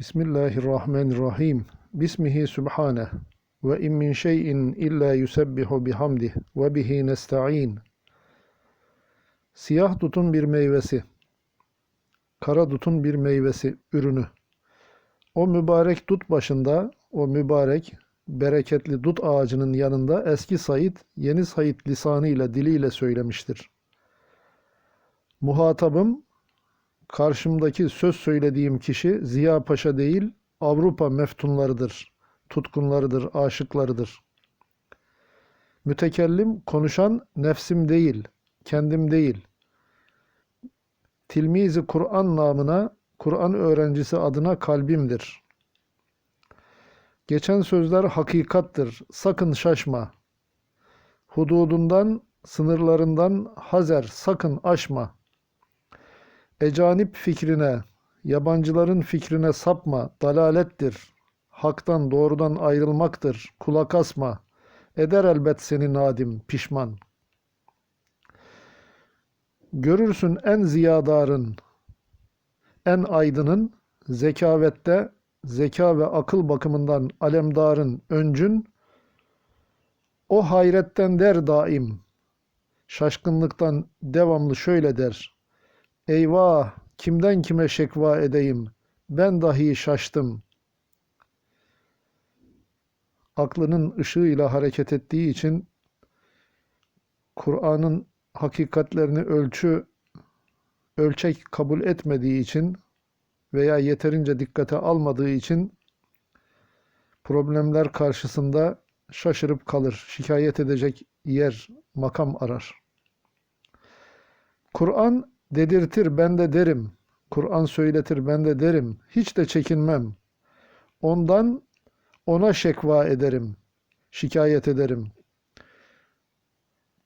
Bismillahirrahmanirrahim. Bismihi subhaneh. Ve in min şeyin illa yusebbihu bihamdih ve bihi nesta'in. Siyah dutun bir meyvesi. Kara dutun bir meyvesi, ürünü. O mübarek dut başında, o mübarek, bereketli dut ağacının yanında eski Said, yeni Said lisanıyla, diliyle söylemiştir. Muhatabım, karşımdaki söz söylediğim kişi Ziya Paşa değil, Avrupa meftunlarıdır, tutkunlarıdır, aşıklarıdır. Mütekellim, konuşan nefsim değil, kendim değil. Tilmizi Kur'an namına, Kur'an öğrencisi adına kalbimdir. Geçen sözler hakikattır, sakın şaşma. Hududundan, sınırlarından hazer, sakın aşma.'' Ecanip fikrine, yabancıların fikrine sapma, dalalettir. Haktan doğrudan ayrılmaktır, kulak asma. Eder elbet seni nadim, pişman. Görürsün en ziyadarın, en aydının, zekavette, zeka ve akıl bakımından alemdarın öncün, o hayretten der daim, şaşkınlıktan devamlı şöyle der.'' Eyvah! Kimden kime şekva edeyim? Ben dahi şaştım. Aklının ışığıyla hareket ettiği için Kur'an'ın hakikatlerini ölçü ölçek kabul etmediği için veya yeterince dikkate almadığı için problemler karşısında şaşırıp kalır. Şikayet edecek yer, makam arar. Kur'an Dedirtir ben de derim. Kur'an söyletir ben de derim. Hiç de çekinmem. Ondan ona şekva ederim. Şikayet ederim.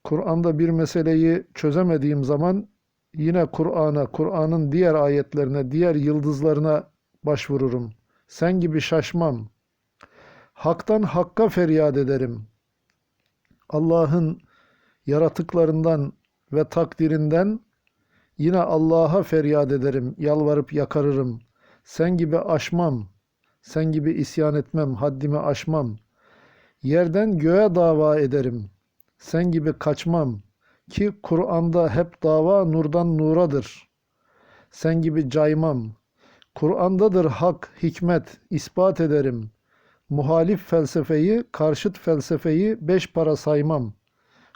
Kur'an'da bir meseleyi çözemediğim zaman yine Kur'an'a, Kur'an'ın diğer ayetlerine, diğer yıldızlarına başvururum. Sen gibi şaşmam. Hak'tan hakka feryat ederim. Allah'ın yaratıklarından ve takdirinden Yine Allah'a feryat ederim, yalvarıp yakarırım. Sen gibi aşmam, sen gibi isyan etmem, haddimi aşmam. Yerden göğe dava ederim. Sen gibi kaçmam ki Kur'an'da hep dava nurdan nuradır. Sen gibi caymam. Kur'an'dadır hak, hikmet, ispat ederim. Muhalif felsefeyi, karşıt felsefeyi beş para saymam.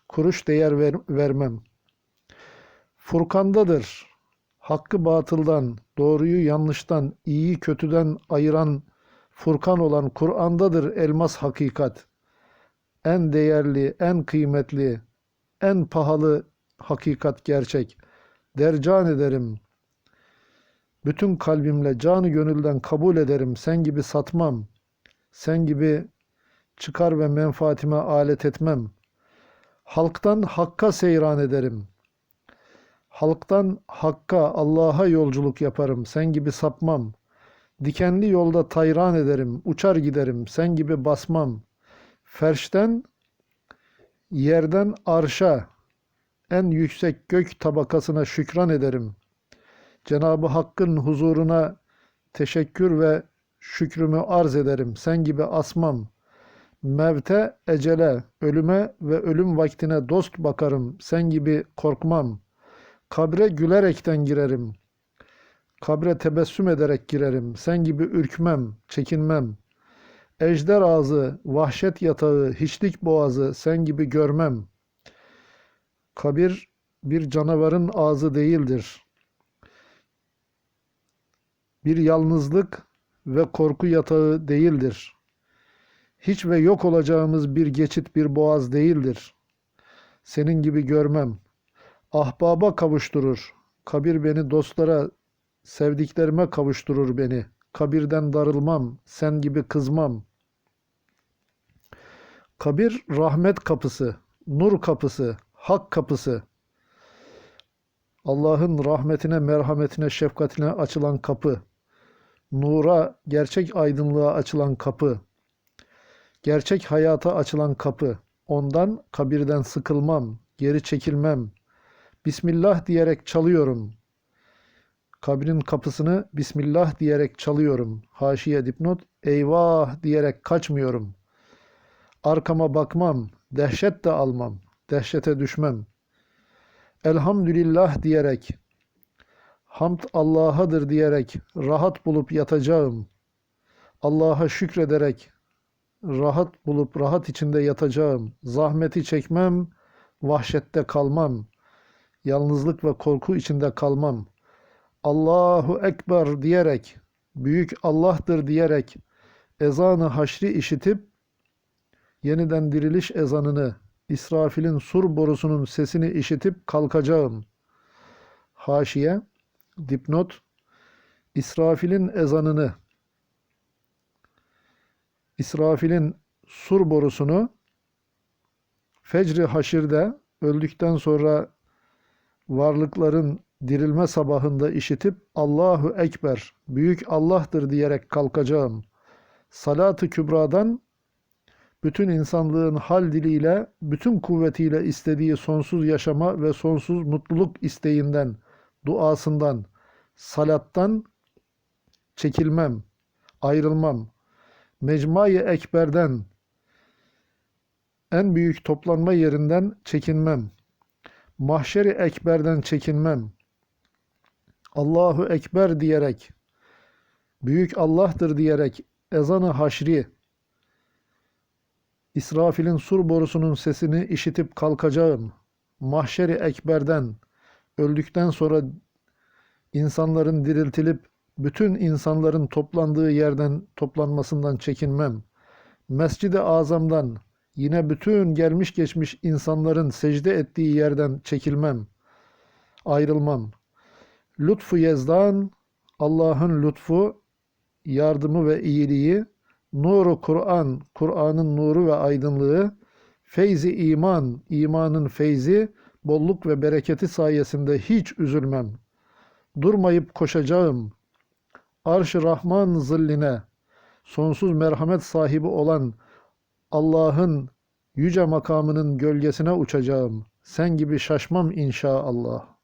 Kuruş değer ver, vermem.'' Furkan'dadır. Hakkı batıldan, doğruyu yanlıştan, iyiyi kötüden ayıran Furkan olan Kur'an'dadır elmas hakikat. En değerli, en kıymetli, en pahalı hakikat gerçek. Dercan ederim. Bütün kalbimle, canı gönülden kabul ederim. Sen gibi satmam. Sen gibi çıkar ve menfaatime alet etmem. Halktan hakka seyran ederim.'' Halktan hakka, Allah'a yolculuk yaparım, sen gibi sapmam. Dikenli yolda tayran ederim, uçar giderim, sen gibi basmam. Ferşten, yerden arşa, en yüksek gök tabakasına şükran ederim. Cenabı Hakk'ın huzuruna teşekkür ve şükrümü arz ederim. Sen gibi asmam. Mevte, ecele, ölüme ve ölüm vaktine dost bakarım. Sen gibi korkmam.'' Kabre gülerekten girerim. Kabre tebessüm ederek girerim. Sen gibi ürkmem, çekinmem. Ejder ağzı, vahşet yatağı, hiçlik boğazı sen gibi görmem. Kabir bir canavarın ağzı değildir. Bir yalnızlık ve korku yatağı değildir. Hiç ve yok olacağımız bir geçit, bir boğaz değildir. Senin gibi görmem.'' Ahbaba kavuşturur. Kabir beni dostlara, sevdiklerime kavuşturur beni. Kabirden darılmam, sen gibi kızmam. Kabir rahmet kapısı, nur kapısı, hak kapısı. Allah'ın rahmetine, merhametine, şefkatine açılan kapı. Nura, gerçek aydınlığa açılan kapı. Gerçek hayata açılan kapı. Ondan kabirden sıkılmam, geri çekilmem, Bismillah diyerek çalıyorum. Kabrin kapısını Bismillah diyerek çalıyorum. Haşiye dipnot. Eyvah diyerek kaçmıyorum. Arkama bakmam. Dehşet de almam. Dehşete düşmem. Elhamdülillah diyerek, hamd Allah'adır diyerek rahat bulup yatacağım. Allah'a şükrederek rahat bulup rahat içinde yatacağım. Zahmeti çekmem, vahşette kalmam. Yalnızlık ve korku içinde kalmam. Allahu Ekber diyerek, büyük Allah'tır diyerek ezanı haşri işitip yeniden diriliş ezanını, İsrafil'in sur borusunun sesini işitip kalkacağım. Haşiye, dipnot, İsrafil'in ezanını, İsrafil'in sur borusunu fecri haşirde öldükten sonra varlıkların dirilme sabahında işitip Allahu Ekber, büyük Allah'tır diyerek kalkacağım. Salat-ı kübradan bütün insanlığın hal diliyle, bütün kuvvetiyle istediği sonsuz yaşama ve sonsuz mutluluk isteğinden, duasından, salattan çekilmem, ayrılmam. Mecmai Ekber'den, en büyük toplanma yerinden çekinmem. Mahşeri Ekber'den çekinmem. Allahu Ekber diyerek, büyük Allah'tır diyerek ezanı haşri, İsrafil'in sur borusunun sesini işitip kalkacağım. Mahşeri Ekber'den, öldükten sonra insanların diriltilip bütün insanların toplandığı yerden toplanmasından çekinmem. Mescid-i Azam'dan yine bütün gelmiş geçmiş insanların secde ettiği yerden çekilmem. Ayrılmam. Lütfu Yezdan, Allah'ın lütfu, yardımı ve iyiliği, nuru Kur'an, Kur'an'ın nuru ve aydınlığı, feyzi iman, imanın feyzi, bolluk ve bereketi sayesinde hiç üzülmem. Durmayıp koşacağım. Arş-ı Rahman zilline, sonsuz merhamet sahibi olan Allah'ın yüce makamının gölgesine uçacağım. Sen gibi şaşmam inşallah.